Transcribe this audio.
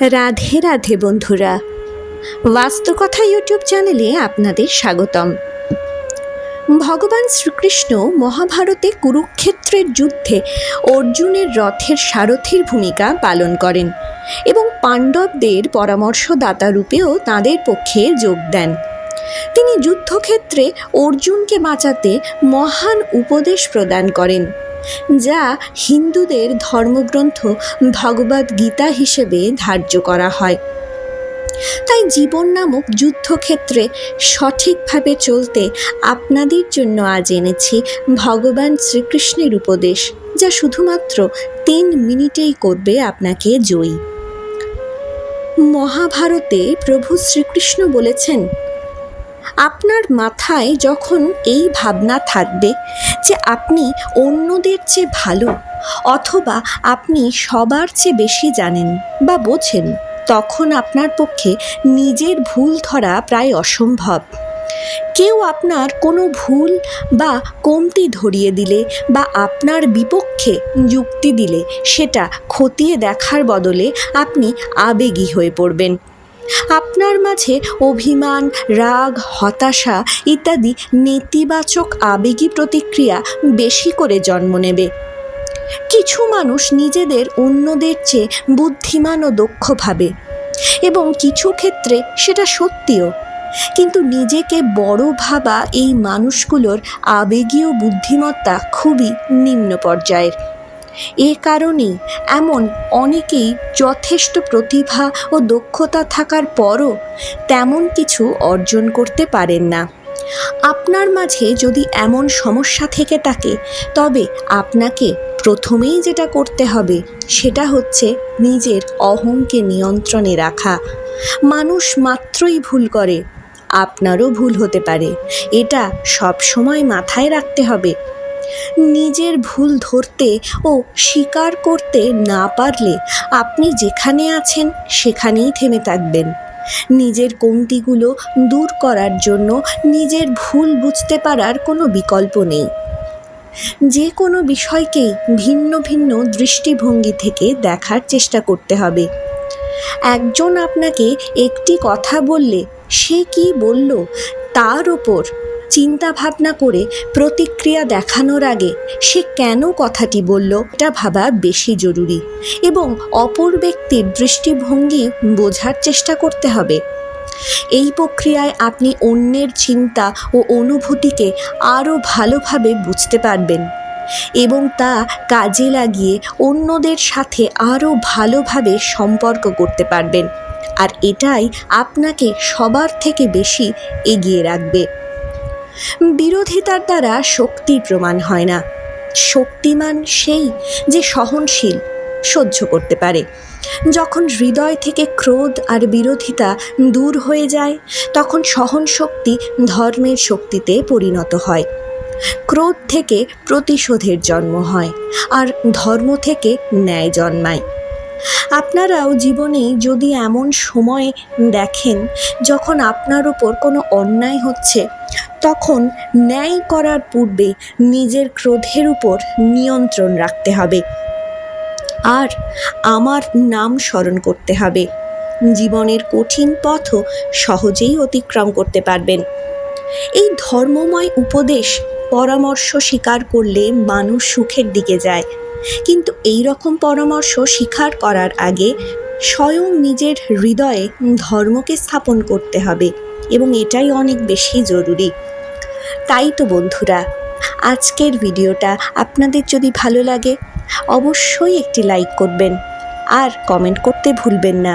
রাধে রাধে বন্ধুরা। বাস্তুকথা ইউটিউব চ্যানেলে আপনাদের স্বাগতম। ভগবান শ্রীকৃষ্ণ মহাভারতে কুরুক্ষেত্রের যুদ্ধে অর্জুনের রথের সারথির ভূমিকা পালন করেন এবং পাণ্ডবদের পরামর্শদাতা রূপেও তাদের পক্ষে যোগ দেন। তিনি যুদ্ধক্ষেত্রে অর্জুনকে বাঁচাতে মহান উপদেশ প্রদান করেন। যা হিন্দুদের ধর্মগ্রন্থ ভগবদ গীতা হিসেবে ধার্য করা হয়। তাই জীবন নামক যুদ্ধক্ষেত্রে সঠিকভাবে চলতে আপনাদের জন্য আজ এনেছি ভগবান শ্রীকৃষ্ণের উপদেশ, যা শুধুমাত্র তিন মিনিটেই করবে আপনাকে জয়ী। মহাভারতে প্রভু শ্রীকৃষ্ণ বলেছেন আপনার মাথায় যখন এই ভাবনা থাকবে যে আপনি অন্যদের চেয়ে ভালো অথবা আপনি সবার চেয়ে বেশি জানেন বা বোঝেন, তখন আপনার পক্ষে নিজের ভুল ধরা প্রায় অসম্ভব। কেউ আপনার কোনো ভুল বা কমতি ধরিয়ে দিলে বা আপনার বিপক্ষে যুক্তি দিলে, সেটা খতিয়ে দেখার বদলে আপনি আবেগী হয়ে পড়বেন। আপনার মাঝে অভিমান, রাগ, হতাশা ইত্যাদি নেতিবাচক আবেগী প্রতিক্রিয়া বেশি করে জন্ম নেবে। কিছু মানুষ নিজেদের অন্যদের চেয়ে বুদ্ধিমান ও দক্ষ ভাবে এবং কিছু ক্ষেত্রে সেটা সত্যিও। কিন্তু নিজেকে বড় ভাবা এই মানুষগুলোর আবেগীয় বুদ্ধিমত্তা খুবই নিম্ন পর্যায়ের। এ কারণেই এমন অনেকেই যথেষ্ট প্রতিভা ও দক্ষতা থাকার পরও তেমন কিছু অর্জন করতে পারেন না। আপনার মাঝে যদি এমন সমস্যা থেকে থাকে, তবে আপনাকে প্রথমেই যেটা করতে হবে, সেটা হচ্ছে নিজের অহংকে নিয়ন্ত্রণে রাখা। মানুষ মাত্রই ভুল করে, আপনারও ভুল হতে পারে। এটা সব সময় মাথায় রাখতে হবে। নিজের ভুল ধরতে ও স্বীকার করতে না পারলে আপনি যেখানে আছেন সেখানেই থেমে থাকবেন। নিজের কমতিগুলো দূর করার জন্য নিজের ভুল বুঝতে পারার কোনো বিকল্প নেই। যে কোনো বিষয়কেই ভিন্ন ভিন্ন দৃষ্টিভঙ্গি থেকে দেখার চেষ্টা করতে হবে। একজন আপনাকে একটি কথা বললে সে কি বলল তার ওপর চিন্তা ভাবনা করে প্রতিক্রিয়া দেখানোর আগে সে কেন কথাটি বলল এটা ভাবা বেশি জরুরি এবং অপর ব্যক্তির দৃষ্টিভঙ্গি বোঝার চেষ্টা করতে হবে। এই প্রক্রিয়ায় আপনি অন্যের চিন্তা ও অনুভূতিকে আরও ভালোভাবে বুঝতে পারবেন এবং তা কাজে লাগিয়ে অন্যদের সাথে আরও ভালোভাবে সম্পর্ক করতে পারবেন। আর এটাই আপনাকে সবার থেকে বেশি এগিয়ে রাখবে। বিরোধিতার দ্বারা শক্তির প্রমাণ হয় না। শক্তিমান সেই যে সহনশীল, সহ্য করতে পারে। যখন হৃদয় থেকে ক্রোধ আর বিরোধিতা দূর হয়ে যায়, তখন সহন শক্তি ধর্মের শক্তিতে পরিণত হয়। ক্রোধ থেকে প্রতিশোধের জন্ম হয়, আর ধর্ম থেকে ন্যায় জন্মায়। আপনারাও জীবনে যদি এমন সময় দেখেন যখন আপনার ওপর কোনো অন্যায় হচ্ছে, তখন ন্যায় করার পূর্বে নিজের ক্রোধের উপর নিয়ন্ত্রণ রাখতে হবে। আর আমার নাম স্মরণ করতে হবে। জীবনের কঠিন পথও সহজেই অতিক্রম করতে পারবেন। এই ধর্মময় উপদেশ পরামর্শ স্বীকার করলে মানুষ সুখের দিকে যায়। কিন্তু এই রকম পরামর্শ স্বীকার করার আগে স্বয়ং নিজের হৃদয়ে ধর্মকে স্থাপন করতে হবে এবং এটাই অনেক বেশি জরুরি। তাই তো বন্ধুরা, আজকের ভিডিওটা আপনাদের যদি ভালো লাগে, অবশ্যই একটি লাইক করবেন আর কমেন্ট করতে ভুলবেন না।